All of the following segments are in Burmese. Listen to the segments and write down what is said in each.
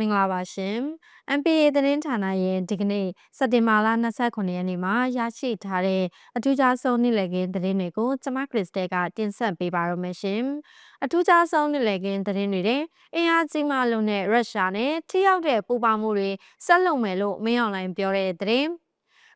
မင်္ဂလာပါရှင် MPA သတင်းဌာနရဲ့ဒီကနေ့စက်တင်ဘာလ29ရက်နေ့မှာရရှိထားတဲ့အထူးခြားဆုံးနေ့လည်ခင်းသတင်းတွေကိုကျမခရစ်စတဲကတင်ဆက်ပေးပါရမရှင်အထူးခြားဆုံးနေ့လည်ခင်းသတင်းတွေတဲ့အင်အားကြီးမှလုံးတဲ့ရုရှားနဲ့ထိရောက်တဲ့ပူးပေါင်းမှုတွေဆက်လုပ်မယ်လို့မင်းအောင်လှိုင်ပြောတဲ့သတင်း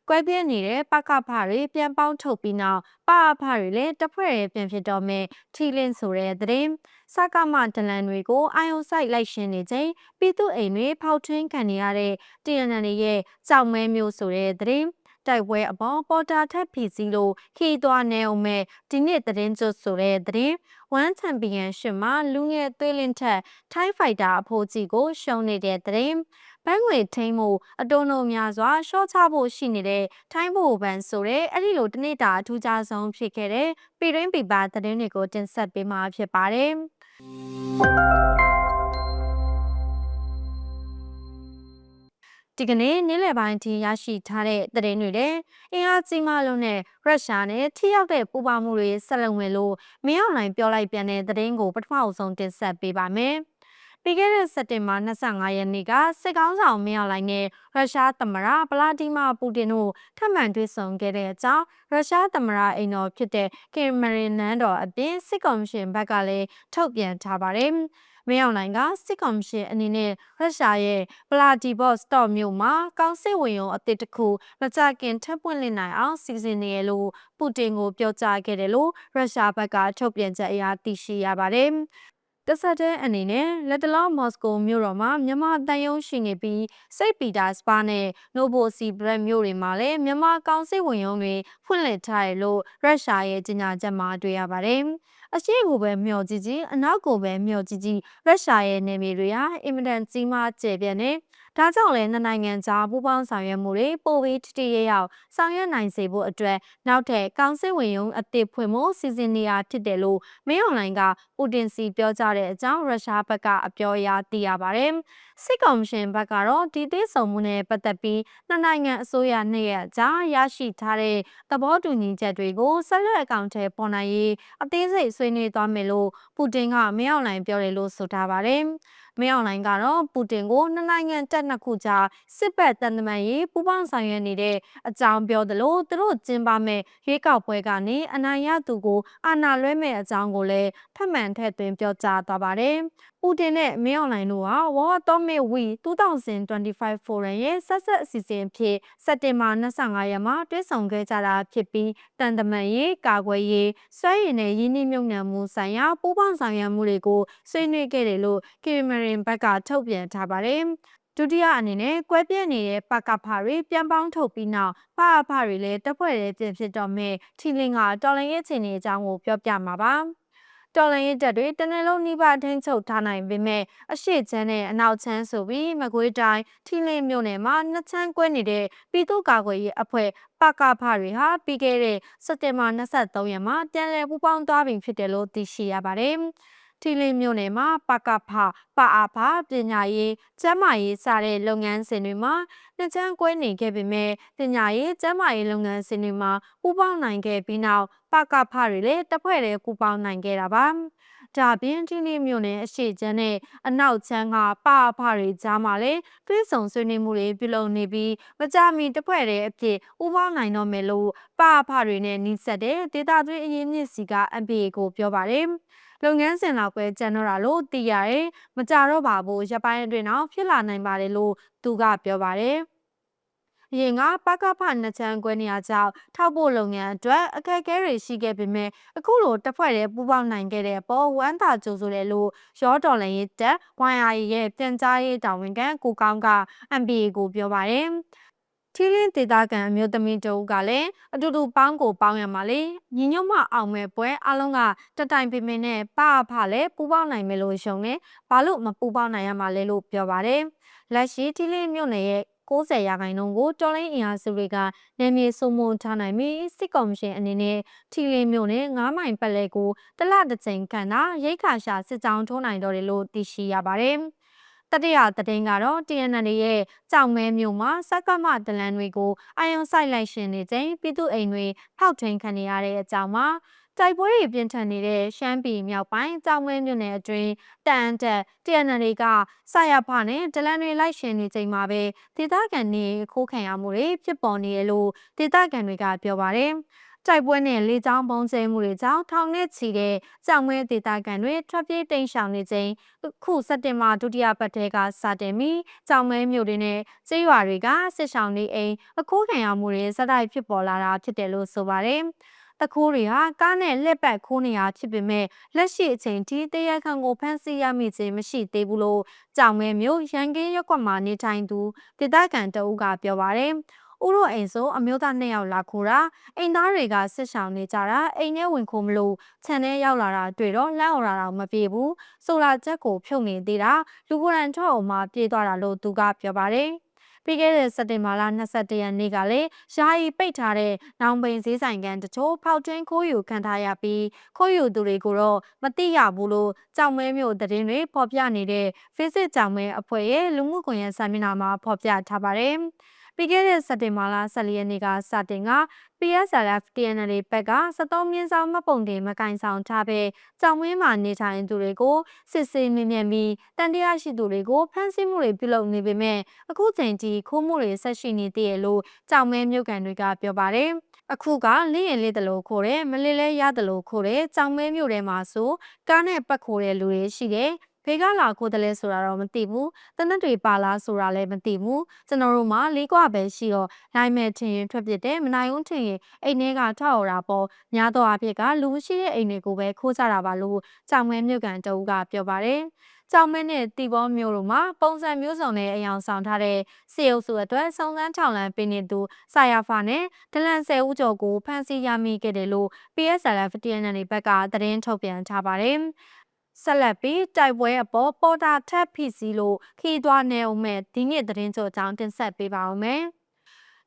ကွဲပြဲနေတဲ့ပကဖတွေပြန်ပေါင်းထုတ်ပြီးနောက်ပအဖတွေလည်းတဖွဲ့ရပြန်ဖြစ်တော့မယ်ထီလင်းဆိုတဲ့သတင်းစကမဒလန်တွေကိုအာယုံဆိုင်လိုက်ရှင်းနေချိန်ပြည်သူအိမ်တွေဖောက်ထွင်းခံနေရတဲ့ TNN ရဲ့ကြောက်မဲမျိုးဆိုတဲ့သတင်းတိုက်ပွဲအပေါ်ပေါ်တာထက်ဖီစီလို့ခီသွားနေအောင်မဲ့ဒီနေ့သတင်းကျွတ်ဆိုတဲ့သတင်းဝမ်ချန်ပီယံရှစ်မှာလူငယ်သွေးလင်းထက်ထိုင်းဖိုက်တာအဖိုးကြီးကိုရှုံးနေတဲ့သတင်း ဘန်းငွေထိန်းမှုအတုံးလုံးများစွာရှော့ချဖို့ရှိနေတဲ့ထိုင်းဘူဘန်ဆိုတဲ့အဲ့ဒီလိုတနေ့တာအထူးခြားဆုံးဖြစ်ခဲ့တဲ့ပြည်တွင်းပြည်ပသတင်းတွေကိုတင်ဆက်ပေးမှာဖြစ်ပါတယ်ဒီကနေ့နေ့လယ်ပိုင်းထိရရှိထားတဲ့သတင်းတွေတဲ့အင်အားကြီးမှလုံးနဲ့ရုရှားနဲ့ထိရောက်တဲ့ပူးပေါင်းမှုတွေဆက်လုပ်မယ်လို့မင်းအောင်လှိုင်ပြောလိုက်ပြန်တဲ့သတင်းကိုပထမအဆုံးတင်ဆက်ပေးပါမယ်။ ပြီးခဲ့တဲ့စက်တင်ဘာ25ရက်နေ့ကစစ်ကောင်းဆောင်မင်းအောင်လှိုင်နဲ့ရုရှားသမ္မတဗလာဒီမာပူတင်တို့ထပ်မံတွေ့ဆုံခဲ့တဲ့အကြောင်းရုရှားသမ္မတအိမ်တော်ဖြစ်တဲ့ကင်မရင်နန်တော်အပြင်စစ်ကော်မရှင်ဘက်ကလည်းထုတ်ပြန်ထားပါတယ်။မင်းအောင်လှိုင်ကစစ်ကောင်စီအနေနဲ့ရုရှားရဲ့ဗလာဒီဘော့စတော့မြို့မှာကောင်းစစ်ဝင်ရုံအသစ်တစ်ခုမကြခင်ထပ်ပွင့်လင့်နိုင်အောင်စီစဉ်နေရလို့ပူတင်ကိုပြောကြားခဲ့တယ်လို့ရုရှားဘက်ကထုတ်ပြန်ချက်အရသိရှိရပါတယ် တဆက်တဲ့အနေနဲ့လက်တလောမော်စကိုမြို့တော်မှာမြန်မာတန်ယုံရှိနေပြီးစိတ်ပီတာစပါနဲ့နိုဘိုစီဘရက်မြို့တွေမှာလည်းမြန်မာကောင်စစ်ဝင်ရုံးတွေဖွင့်လှစ်ထားတယ်လို့ရုရှားရဲ့ကြေညာချက်မှာတွေ့ရပါတယ်။အရှိကိုပဲမျှော်ကြည့်ကြည့်အနောက်ကိုပဲမျှော်ကြည့်ကြည့်ရုရှားရဲ့နေမြေတွေဟာအင်မတန်ကြီးမားကျယ်ပြန့်နေ ဒါကြောင့်လည်းနှစ်နိုင်ငံကြားပူးပေါင်းဆောင်ရွက်မှုတွေပိုပြီးတတိယရောက်ဆောင်ရွက်နိုင်စေဖို့အတွက်နောက်ထပ်ကောင်စစ်ဝင်ရုံးအသစ်ဖွင့်ဖို့စီစဉ်နေရဖြစ်တယ်လို့မင်းအွန်လိုင်းကပူတင်စီပြောကြားတဲ့အကြောင်းရုရှားဘက်ကအပြောအရသိရပါတယ်။စစ်ကောင်ရှင်ဘက်ကတော့ဒီသေးဆုံမှုနဲ့ပတ်သက်ပြီးနှစ်နိုင်ငံအစိုးရနှစ်ရက်ကြားရရှိထားတဲ့သဘောတူညီချက်တွေကိုဆက်လက်အကောင့်ထဲပေါ်နိုင်ရေးအသေးစိတ်ဆွေးနွေးသွားမယ်လို့ပူတင်ကမင်းအွန်လိုင်းပြောတယ်လို့ဆိုထားပါတယ်။ မင်းအွန်လိုင်းကတော့ပူတင်ကိုနှစ်နိုင်ငံတပ်နှစ်ခုကြားစစ်ဘက်တန်တမန်ရေးပူးပေါင်းဆောင်ရွက်နေတဲ့အကြောင်းပြောသလိုသူတို့ကျင်းပမဲ့ရွေးကောက်ပွဲကနေအနိုင်ရသူကိုအာဏာလွှဲမဲ့အကြောင်းကိုလည်းထပ်မံထည့်သွင်းပြောကြားသွားပါတယ်။ပူတင်နဲ့မင်းအွန်လိုင်းတို့ဟာ War Atomic Week 2025 Forum ရဲ့ဆက်ဆက်အစီအစဉ်ဖြစ်စက်တင်ဘာ25ရက်မှာတွဲဆောင်ခဲ့ကြတာဖြစ်ပြီးတန်တမန်ရေးကာကွယ်ရေးစွမ်းရည်နဲ့ရင်းနှီးမြှုပ်နှံမှုဆိုင်ရာပူးပေါင်းဆောင်ရွက်မှုတွေကိုဆွေးနွေးခဲ့တယ်လို့ကီမရင်ဘက်ကထုတ်ပြန်ထားပါတယ်ဒုတိယအနေနဲ့ကွဲပြဲနေတဲ့ပကဖတွေပြန်ပေါင်းထုတ်ပြီးနောက်ဖအဖတွေလည်းတက်ဖွဲ့တဲ့ပြင်ဖြစ်တော့မဲ့ထီလင်းကတော်လန်ရဲ့အခြေအနေအကြောင်းကိုပြောပြမှာပါတော်လန်ရဲ့တက်တွေတနေ့လုံးနှိပါထိန်ချုပ်ထားနိုင်ပေမဲ့အရှိချမ်းနဲ့အနောက်ချမ်းဆိုပြီးမကွေးတိုင်းထီလင်းမြို့နယ်မှာနှစ်ချမ်းကွဲနေတဲ့ပြည်သူ့ကာကွယ်ရေးအဖွဲ့ပကဖတွေဟာပြီးခဲ့တဲ့စက်တင်ဘာ23ရက်မှာပြန်လည်ပူးပေါင်းသွားပြီဖြစ်တယ်လို့သိရှိရပါတယ်။ ထီလင်းမြို့နယ်မှာပကဖပအားဖပညာရေးကျန်းမာရေးစတဲ့လုပ်ငန်းစဉ်တွေမှာနှစ်ချမ်းကွဲနေခဲ့ပေမဲ့ပညာရေးကျန်းမာရေးလုပ်ငန်းစဉ်တွေမှာပူးပေါင်းနိုင်ခဲ့ပြီးနောက်ပကဖတွေလည်းတစ်ဖွဲ့တည်းပူးပေါင်းနိုင်ခဲ့တာပါဒါပြင်ဒီနေ့မြို့နယ်အရှိချမ်းနဲ့အနောက်ချမ်းကပအဖတွေကြားမှာလည်းတွဲဆောင်ဆွေးနွေးမှုတွေပြုလုပ်နေပြီးမကြမီတစ်ဖွဲ့တည်းအဖြစ်ဥပေါင်းနိုင်တော့မယ်လို့ပအဖတွေနဲ့နှိစက်တဲ့ဒေတာသွင်းအရေးမြင့်စီက MPA ကိုပြောပါတယ်။ လုပ်ငန်းစဉ်လောက်ပဲကျန်တော့တာလို့သိရတယ်။မကြတော့ပါဘူး။ရပိုင်းအတွင်းတော့ဖြစ်လာနိုင်ပါတယ်လို့သူကပြောပါတယ်။အရင်ကပကဖနှစ်ချမ်းကွဲနေရကြောင်းထောက်ဖို့လုပ်ငန်းအတွက်အခက်အခဲတွေရှိခဲ့ပေမဲ့အခုလိုတစ်ဖွဲ့တည်းပူးပေါင်းနိုင်ခဲ့တဲ့ပေါ်ဝမ်းသာကြိုးဆိုတယ်လို့ရောဒေါ်လန်ရေးတက် YRA ရဲ့ပြန်ကြားရေးတာဝန်ခံကိုကောင်းက MPA ကိုပြောပါတယ်။ ထီလင်းဒေတာကန်အမျိုးသမီးတို့ကလည်းအတူတူပေါင်းကိုပေါင်းရမှာလေညီညွတ်မှအောင်မဲ့ပွဲအလုံးကတတိုင်ပင်ပင်နဲ့ပအဖလည်းပူပေါင်းနိုင်မယ်လို့ရှုံနေဘာလို့မပူပေါင်းနိုင်ရမှာလဲလို့ပြောပါတယ်လက်ရှိထီလင်းမြို့နယ်ရဲ့90ရာခိုင်နှုန်းကိုတော်လိုင်းအင်အားစုတွေကနယ်မြေစုံမထားနိုင်ပြီးစစ်ကော်မရှင်အနေနဲ့ထီလင်းမြို့နယ်9မိုင်ပတ်လဲကိုတလတစ်ကြိမ်ခန့်သာရိတ်ခါရှာစစ်ကြောင်းထိုးနိုင်တော့တယ်လို့သိရှိရပါတယ်။ တတိယသတင်းကတော့ TNN ရဲ့ကြောင်မဲမြို့မှာစက်ကမဒလန်တွေကိုအာယုံဆိုင်လိုက်ရှင်နေချိန်ပြည်သူအိမ်တွေဖောက်ထွင်းခံနေရတဲ့အကြောင်းမှာတိုက်ပွဲတွေပြင်းထန်နေတဲ့ရှမ်းပြည်မြောက်ပိုင်းကြောင်ဝဲမြို့နယ်အတွင်းတန်တက်တရနတွေကဆာရဖနဲ့ဒလန်တွေလိုက်ရှင်နေချိန်မှာပဲဒေသခံတွေခိုးခံရမှုတွေဖြစ်ပေါ်နေတယ်လို့ဒေသခံတွေကပြောပါတယ်။ တိုက်ပွဲနဲ့လေကြောင်းပုံကျဲမှုတွေကြောင့်ထောင်နဲ့ချီတဲ့ကြောင်ဝဲဒေသခံတွေထွက်ပြေးတိမ်းရှောင်နေချိန်ခုစက်တင်ဘာဒုတိယပတ်ထဲကစတင်ပြီးကြောင်မဲမြို့တွေနဲ့ကျေးရွာတွေကစစ်ဆောင်နေအိမ်အခိုးခံရမှုတွေစတိုက်ဖြစ်ပေါ်လာတာဖြစ်တယ်လို့ဆိုပါတယ်။တခိုးတွေဟာကားနဲ့လက်ပတ်ခိုးနေရဖြစ်ပေမဲ့လက်ရှိအချိန်ထိတရခန့်ကိုဖမ်းဆီးရမိခြင်းမရှိသေးဘူးလို့ကြောင်မဲမျိုးရန်ကင်းရက်ကွက်မှာနေထိုင်သူဒေသခံတအုပ်ကပြောပါတယ်။ ဥရောအိမ်ဆိုအမျိုးသားနှစ်ယောက်လာခိုးတာအိမ်သားတွေကစစ်ဆောင်နေကြတာအိမ်ထဲဝင်ခိုးမလို့ခြံထဲရောက်လာတာတွေ့တော့လမ်းအော်လာတော့မပြေဘူးဆိုလာချက်ကိုဖြုတ်နေသေးတာလူကိုယ်တိုင်ထွက်အောင်မှပြေးသွားတာလို့သူကပြောပါတယ်။ပြီးခဲ့တဲ့စက်တင်ဘာလ22ရက်နေ့ကလည်းယာယီပိတ်ထားတဲ့နောင်ပိန်ဈေးဆိုင်ကန်တချို့ဖောက်ထွင်းခိုးယူခံထားရပြီးခိုးယူသူတွေကိုတော့မသိရဘူးလို့ကြောင်မဲမျိုးသတင်းတွေဖော်ပြနေတဲ့ Facebook ကြောင်မဲအဖွဲ့ရဲ့လူမှုကွန်ရက်စာမျက်နှာမှာဖော်ပြထားပါတယ်။ ပြီးခဲ့တဲ့စက်တင်ဘာလ14ရက်နေ့ကစတင်က PSLF TNL ဘက်က73မြင်းဆောင်မပုံတင်မကင်ဆောင်ထားပဲကြောင်ဝင်းမှာနေထိုင်သူတွေကိုစစ်ဆေးမြင်မြန်ပြီးတန်တရားရှိသူတွေကိုဖမ်းဆီးမှုတွေပြုလုပ်နေပေမဲ့အခုချိန်ထိခိုးမှုတွေဆက်ရှိနေသေးတယ်လို့ကြောင်မဲမြို့ကန်တွေကပြောပါတယ်အခုကလင်းရင်လေးတလို့ခိုးတယ်မလေးလဲရတလို့ခိုးတယ်ကြောင်မဲမြို့ထဲမှာဆိုကားနဲ့ပတ်ခိုးတဲ့လူတွေရှိတယ် ဖေကလာခိုးတယ်လဲဆိုတာတော့မသိဘူးတနက်တွေပါလားဆိုတာလည်းမသိဘူးကျွန်တော်တို့မှလေးကွာပဲရှိတော့နိုင်မဲ့ထင်ရင်ထွက်ပစ်တယ်မနိုင်ဘူးထင်ရင်အိမ်ထဲကထောက်ရတာပေါ့များသောအားဖြင့်ကလူရှိတဲ့အိမ်တွေကိုပဲခိုးကြတာပါလို့ကြောင်မဲမြုပ်ကန်တအူးကပြောပါတယ်ကြောင်မဲနဲ့တီဘောမျိုးတို့မှာပုံစံမျိုးစုံနဲ့အယောင်ဆောင်ထားတဲ့စေအုပ်စုအတွက်စုံစမ်းထောင်လန်းပေးနေသူဆာယာဖာနဲ့ဒလန်ဆယ်ဦးကျော်ကိုဖမ်းဆီးရမိခဲ့တယ်လို့ PSLF TNN ဘက်ကသတင်းထုတ်ပြန်ထားပါတယ် ဆက်လက်ပြီးတိုက်ပွဲအပေါ်ပေါ်တာထပ်ဖိစီးလို့ခီးသွားနေအောင်မဲ့ဒီနေ့သတင်းကြိုအကြောင်းတင်ဆက်ပေးပါဦးမယ်။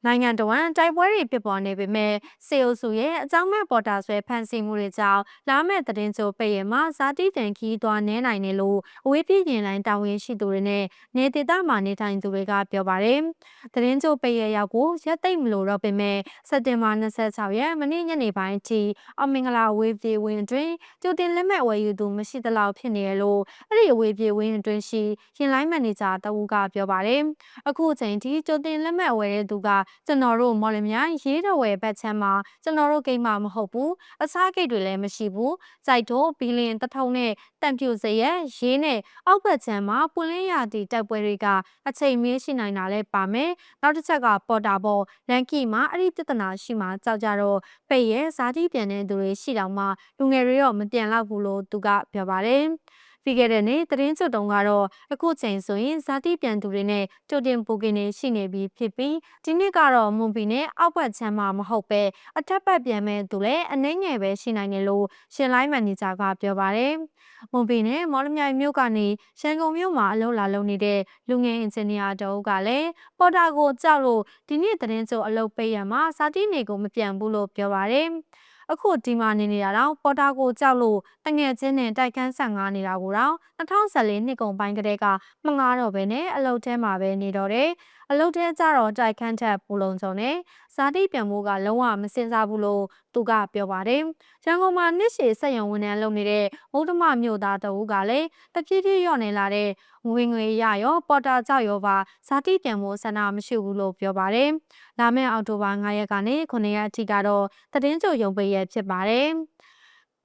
နိုင်ငံတော်ဝန်တိုက်ပွဲတွေဖြစ်ပေါ်နေပေမဲ့စေအိုစုရဲ့အကြောင်းမဲ့ပေါ်တာဆွဲဖန်ဆီးမှုတွေကြောင့်လာမဲ့သတင်းကြိုပိတ်ရမှာဇာတိတန်ခီးသွားနေနိုင်တယ်လို့အဝေးပြည်ရင်လိုင်းတာဝန်ရှိသူတွေနဲ့နေဒေသမှာနေထိုင်သူတွေကပြောပါတယ်။သတင်းကြိုပိတ်ရရောက်ကိုရက်သိမ့်မလို့တော့ပေမဲ့စက်တင်ဘာ26ရက်မနေ့ညနေပိုင်းအထိအမင်္ဂလာဝေးပြေးဝင်းတွင်ကျူတင်လက်မှတ်ဝယ်ယူသူမရှိသလောက်ဖြစ်နေရလို့အဲ့ဒီအဝေးပြေးဝင်းတွင်ရှိရင်လိုင်းမန်နေဂျာတဦးကပြောပါတယ်။အခုချိန်ထိကျူတင်လက်မှတ်ဝယ်တဲ့သူကကျွန်တော်တို့မော်လမြိုင်ရေးတော်ဝယ်ဘက်ချမ်းမှာကျွန်တော်တို့ဂိမ်းမှာမဟုတ်ဘူးအခြားဂိတ်တွေလည်းမရှိဘူးစိုက်တို့ဘီလင်တထုံနဲ့တန်ပြူစရက်ရေးနဲ့အောက်ဘက်ချမ်းမှာပွင့်လင်းရသည့်တိုက်ပွဲတွေကအချိန်မင်းရှိနိုင်တာလည်းပါမယ်နောက်တစ်ချက်ကပေါ်တာပေါ်လန်ကီမှာအဲ့ဒီပြဿနာရှိမှကြောက်ကြတော့ပိတ်ရဲ့ဇာတိပြန်တဲ့သူတွေရှိတော့မှလူငယ်တွေတော့မပြန်တော့ဘူးလို့သူကပြောပါတယ် ပြီးခဲ့တဲ့နေ့သတင်းစုတုံကတော့အခုချိန်ဆိုရင်ဇာတိပြန်သူတွေနဲ့ကြိုတင်ပူကင်နေရှိနေပြီဖြစ်ပြီးဒီနေ့ကတော့မွန်ပီနဲ့အောက်ဘက်ချမ်းမှာမဟုတ်ပဲအထက်ဘက်ပြန်မဲ့သူလည်းအနှိမ့်ငယ်ပဲရှိနိုင်တယ်လို့ရှင်လိုင်းမန်နေဂျာကပြောပါတယ်။မွန်ပီနဲ့မော်လမြိုင်မြို့ကနေရန်ကုန်မြို့မှာအလုပ်လာလုပ်နေတဲ့လူငယ်အင်ဂျင်နီယာတအုပ်ကလည်းပေါ်တာကိုကြောက်လို့ဒီနေ့သတင်းစုအလုပ်ပေးရမှာဇာတိနေကိုမပြန်ဘူးလို့ပြောပါတယ်။ အခုဒီမှာနေနေတာတော့ပေါ်တာကိုကြောက်လို့တငယ်ချင်းနဲ့တိုက်ခန်းဆန်ငားနေတာကိုတော့2014နှစ်ကုန်ပိုင်းကတည်းကမငားတော့ဘဲနဲ့အလုပ်ထဲမှာပဲနေတော့တယ်အလုပ်ထဲကျတော့တိုက်ခန်းထက်ပူလုံးစုံနဲ့ ဇာတိပြန်မှုကလုံးဝမစင်စားဘူးလို့သူကပြောပါတယ်။ရန်ကုန်မှာနှစ်ရှည်ဆက်ရုံဝန်ထမ်းလုပ်နေတဲ့မုဒ္ဓမမြို့သားတဦးကလည်းတပြည့်ပြည့်လျော့နေလာတဲ့ငွေငွေရရောပေါ်တာကြောက်ရောပါဇာတိပြန်မှုဆန္ဒမရှိဘူးလို့ပြောပါတယ်။လာမယ့်အောက်တိုဘာ9ရက်ကနေ9ရက်အထိကတော့သတင်းကြိုရုံပိတ်ရက်ဖြစ်ပါတယ်။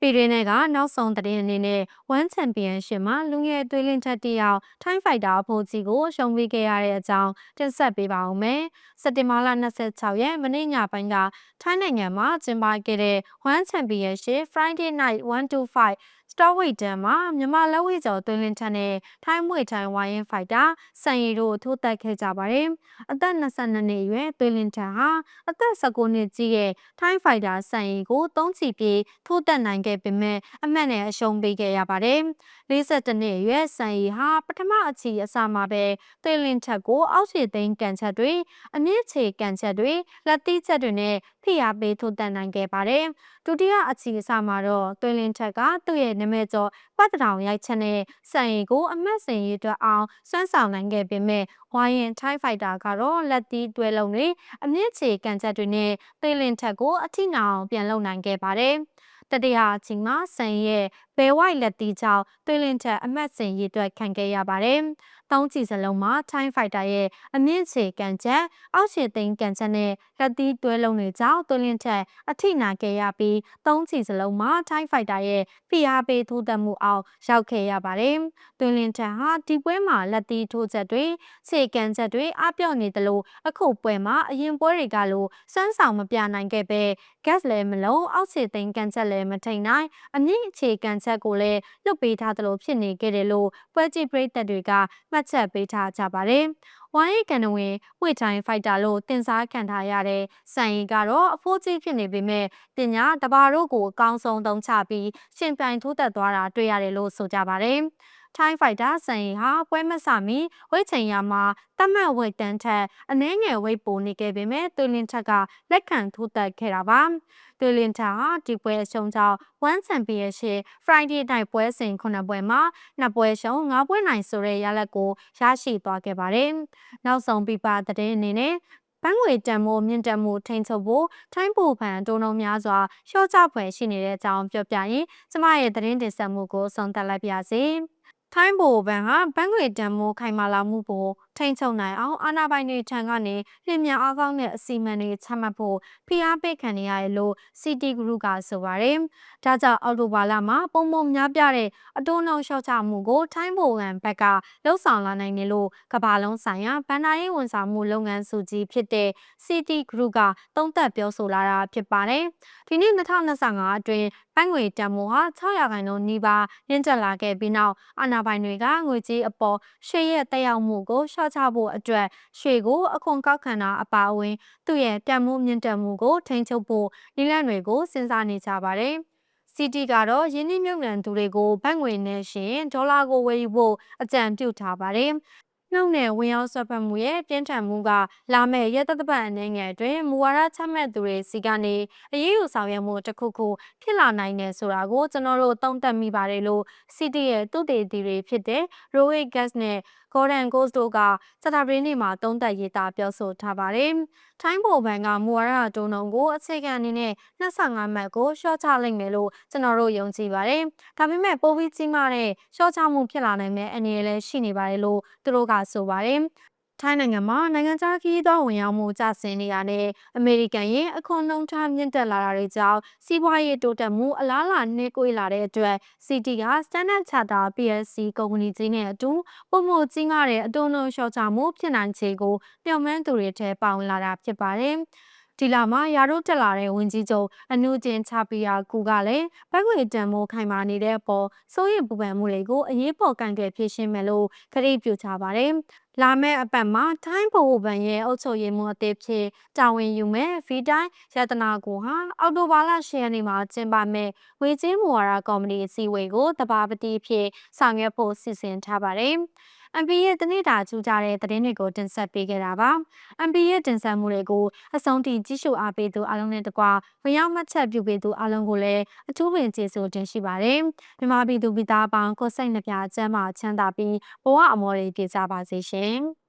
ပြည်တွင်းကနောက်ဆုံးသတင်းအနေနဲ့ One Championship မှာလူငယ်သွေးလင်းထက်တယောက် Time Fighter အဖိုးကြီးကိုရှုံးပေးခဲ့ရတဲ့အကြောင်းတင်ဆက်ပေးပါဦးမယ်။စက်တင်ဘာလ26ရက်မနေ့ညပိုင်းကထိုင်းနိုင်ငံမှာကျင်းပခဲ့တဲ့ One Championship Friday Night 125 Strawweight တန်းမှာမြန်မာလက်ဝှေ့ကျော်သွင်းလင်းထက်နဲ့ထိုင်းမွေထိုင်းဝိုင်းရင်ဖိုက်တာစံရီတို့ထိုးတက်ခဲ့ကြပါတယ်။အသက်22နှစ်အရွယ်သွင်းလင်းထက်ဟာအသက်19နှစ်ကြီးရဲ့ထိုင်းဖိုက်တာစံရီကိုသုံးချီပြေးထိုးတက်နိုင်ခဲ့ပေမဲ့အမှတ်နဲ့အရှုံးပေးခဲ့ရပါတယ်။42နှစ်အရွယ်စံရီဟာပထမအချီအစမှာပဲသွင်းလင်းထက်ကိုအောက်ခြေသိမ်းကန်ချက်တွေအမြင့်ချေကန်ချက်တွေလက်သီးချက်တွေနဲ့ဖိအားပေးထိုးတက်နိုင်ခဲ့ပါတယ်။ ဒုတိယအချီအစမှာတော့သွင်းလင်းထက်ကသူ့ရဲ့နာမည်ကျော်ပတ်တထောင်ရိုက်ချက်နဲ့စံရီကိုအမတ်စင်ရေးအတွက်အောင်စွမ်းဆောင်နိုင်ခဲ့ပေမဲ့ဝိုင်းရင် TIE Fighter ကတော့လက်သီးတွဲလုံးတွေအမြင့်ချေကန်ချက်တွေနဲ့သွင်းလင်းထက်ကိုအထိနာအောင်ပြန်လုပ်နိုင်ခဲ့ပါတယ်။ တတိယအချိန်မှာဆန်ရဲ့ဘဲဝိုက်လက်တီကြောင့်တွင်လင်းထက်အမှတ်စဉ်ရည်တွက်ခံခဲ့ရပါတယ်။သုံးချီစလုံးမှာ Time Fighter ရဲ့အမြင့်ချေကန်ချက်အောက်ခြေသိမ်းကန်ချက်နဲ့လက်တီတွဲလုံးတွေကြောင့်တွင်လင်းထက်အထိနာခဲ့ရပြီးသုံးချီစလုံးမှာ Time Fighter ရဲ့ဖိအားပေးထိုးတက်မှုအောင်ရောက်ခဲ့ရပါတယ်။တွင်လင်းထက်ဟာဒီပွဲမှာလက်တီထိုးချက်တွေခြေကန်ချက်တွေအပြော့နေသလိုအခုပွဲမှာအရင်ပွဲတွေကလိုစမ်းဆောင်မပြနိုင်ခဲ့ပဲ gas လည်းမလုံးအောက်ခြေသိမ်းကန်ချက်လည်းမထိန်နိုင်အမြင့်အခြေကန်ချက်ကိုလည်းလွတ်ပေးထားသလိုဖြစ်နေခဲ့တယ်လို့ပွဲကြည့်ပရိသတ်တွေကမှတ်ချက်ပေးထားကြပါတယ်။ဝိုင်းရီကန်နဝင်ဝှေ့တိုင်းဖိုက်တာလို့တင်စားခံထားရတဲ့စံရီကတော့အဖိုးကြီးဖြစ်နေပေမဲ့တင်ညာတဘာတို့ကိုအကောင်းဆုံးသုံးချပြီးရှင်ပြိုင်ထိုးသက်သွားတာတွေ့ရတယ်လို့ဆိုကြပါတယ်။ Time Fighter စံရီဟာပွဲမစမီဝိတ်ချိန်ရမှာတတ်မှတ်ဝိတ်တန်းထက်အနည်းငယ်ဝိတ်ပိုနေခဲ့ပေမဲ့တွင်လင်းထက်ကလက်ခံထိုးသက်ခဲ့တာပါ။တွင်လင်းထက်ဟာဒီပွဲအရှုံးကြောင့်1 Championship Friday Night ပွဲစဉ်ခုနှစ်ပွဲမှာနှစ်ပွဲရှုံး၅ပွဲနိုင်ဆိုတဲ့ရလဒ်ကိုရရှိသွားခဲ့ပါတယ်။နောက်ဆုံးပြပသတင်းအနေနဲ့ဘန်းငွေတန်မိုးမြင့်တက်မှုထိန်းချုပ်ဖို့ထိုင်းပူဖန်တုံးလုံးများစွာရှော့ချဖွယ်ရှိနေတဲ့အကြောင်းပြောပြရင်ကျမရဲ့သတင်းတင်ဆက်မှုကိုဆုံးသက်လိုက်ပါစေ။ ထိုင်းဗိုလ်ဘဏ်ဟာဘဏ်ငွေတန်မိုးခိုင်မာလာမှုကိုထိန်းချုပ်နိုင်အောင်အာဏာပိုင်တွေထံကနေလျင်မြန်အားကောင်းတဲ့အစီအမံတွေချမှတ်ဖို့ဖိအားပေးခံနေရတယ်လို့ City Group ကဆိုပါတယ်။ဒါကြောင့်အော်တိုဘာလမှာပုံပုံများပြတဲ့အတိုးနှုန်းလျှော့ချမှုကိုထိုင်းဗိုလ်ဘဏ်ဘက်ကလှုံ့ဆော်လာနိုင်တယ်လို့ကမ္ဘာလုံးဆိုင်ရာဗန်နာရေးဝန်ဆောင်မှုလုပ်ငန်းစုကြီးဖြစ်တဲ့ City Group ကသုံးသပ်ပြောဆိုလာတာဖြစ်ပါတယ်။ဒီနေ့2025အတွင်း ဘဏ်ငွေတန်မိုးဟာ600ခန့်နှုန်းနီးပါးမြင့်တက်လာခဲ့ပြီးနောက်အာဏာပိုင်တွေကငွေကြေးအပေါ်ရွှေရဲ့တက်ရောက်မှုကိုရှော့ချဖို့အတွက်ရွှေကိုအခွန်ကောက်ခံတာအပါအဝင်သူ့ရဲ့တန်မိုးမြင့်တက်မှုကိုထိန်းချုပ်ဖို့နည်းလမ်းတွေကိုစဉ်းစားနေကြပါတယ်။ CT ကတော့ယင်းနှိမ့်မြုပ်နှံသူတွေကိုဘတ်ငွေနဲ့ရှင်ဒေါ်လာကိုဝယ်ယူဖို့အကြံပြုထားပါတယ်။ နှုတ်နဲ့ဝင်ရောက်ဆွတ်ဖက်မှုရဲ့ပြင်းထန်မှုကလာမယ့်ရက်သက်ပတ်အနေငယ်အတွင်းမူဝါဒချမှတ်သူတွေစီကနေအရေးယူဆောင်ရွက်မှုတစ်ခုခုဖြစ်လာနိုင်တယ်ဆိုတာကိုကျွန်တော်တို့သုံးသပ်မိပါတယ်လို့ CT ရဲ့သူတေသီတွေဖြစ်တဲ့ Rohit Gas နဲ့ Gordon Ghost တို့ကစတာပရင်းနေ့မှာသုံးသပ်ရေးသားပြောဆိုထားပါတယ်။ထိုင်းဗိုလ်ဘဏ်ကမူဝါဒတုံးတုံကိုအခြေခံအနေနဲ့25မှတ်ကိုရှော့ချလိုက်မယ်လို့ကျွန်တော်တို့ယုံကြည်ပါတယ်။ဒါပေမဲ့ပိုပြီးကြီးမားတဲ့ရှော့ချမှုဖြစ်လာနိုင်မယ့်အနေနဲ့လည်းရှိနေပါတယ်လို့သူတို့ကဆိုပါတယ်။ ထိုင်းနိုင်ငံမှာနိုင်ငံခြားခီးသွွားဝင်ရောက်မှုကျဆင်းနေတာနဲ့အမေရိကန်ရဲ့အခွန်နှုန်းထားမြင့်တက်လာတာတွေကြောင့်စီးပွားရေးတိုးတက်မှုအလားအလာနှေးကွေးလာတဲ့အတွက် CT က Standard Charter PLC ကုမ္ပဏီကြီးနဲ့အတူပုံမှုကြီးမားတဲ့အတုံးလုံးလျှော့ချမှုဖြစ်နိုင်ခြေကိုမျှော်မှန်းသူတွေထဲပါဝင်လာတာဖြစ်ပါတယ်။ ဒီလမှာရာတို့တက်လာတဲ့ဝင်ကြီးချုပ်အနုကျင်ချပီယာကူကလည်းဘက်ငွေတန်မိုးခိုင်မာနေတဲ့အပေါ်စိုးရိမ်ပူပန်မှုတွေကိုအရေးပေါ်ကန်ကွယ်ဖြေရှင်းမယ်လို့ခရီးပြုထားပါတယ်။လာမယ့်အပတ်မှာထိုင်းဗဟိုဘဏ်ရဲ့အုပ်ချုပ်ရေးမှူးအသစ်ဖြစ်တာဝန်ယူမဲ့ဗီတိုင်းရတနာကိုဟာအော်တိုဘာလ10ရက်နေ့မှာကျင်းပမဲ့ဝေချင်းမူဝါဒကော်မတီအစည်းအဝေးကိုတဘာပတိဖြစ်ဆောင်ရွက်ဖို့စီစဉ်ထားပါတယ်။ MP ရဲ့တနေ့တာကျူးကြတဲ့သတင်းတွေကိုတင်ဆက်ပေးခဲ့တာပါ။ MP ရဲ့တင်ဆက်မှုတွေကိုအဆုံးထိကြည့်ရှုအားပေးသူအားလုံးနဲ့တကွဝင်ရောက်မှတ်ချက်ပြုပေးသူအားလုံးကိုလည်းအထူးပင်ကျေးဇူးတင်ရှိပါတယ်။မြန်မာပြည်သူပြည်သားအပေါင်းကိုစိတ်နှပြချမ်းသာချမ်းသာပြီးဘဝအမောတွေပြည့်ကြပါစေရှင်။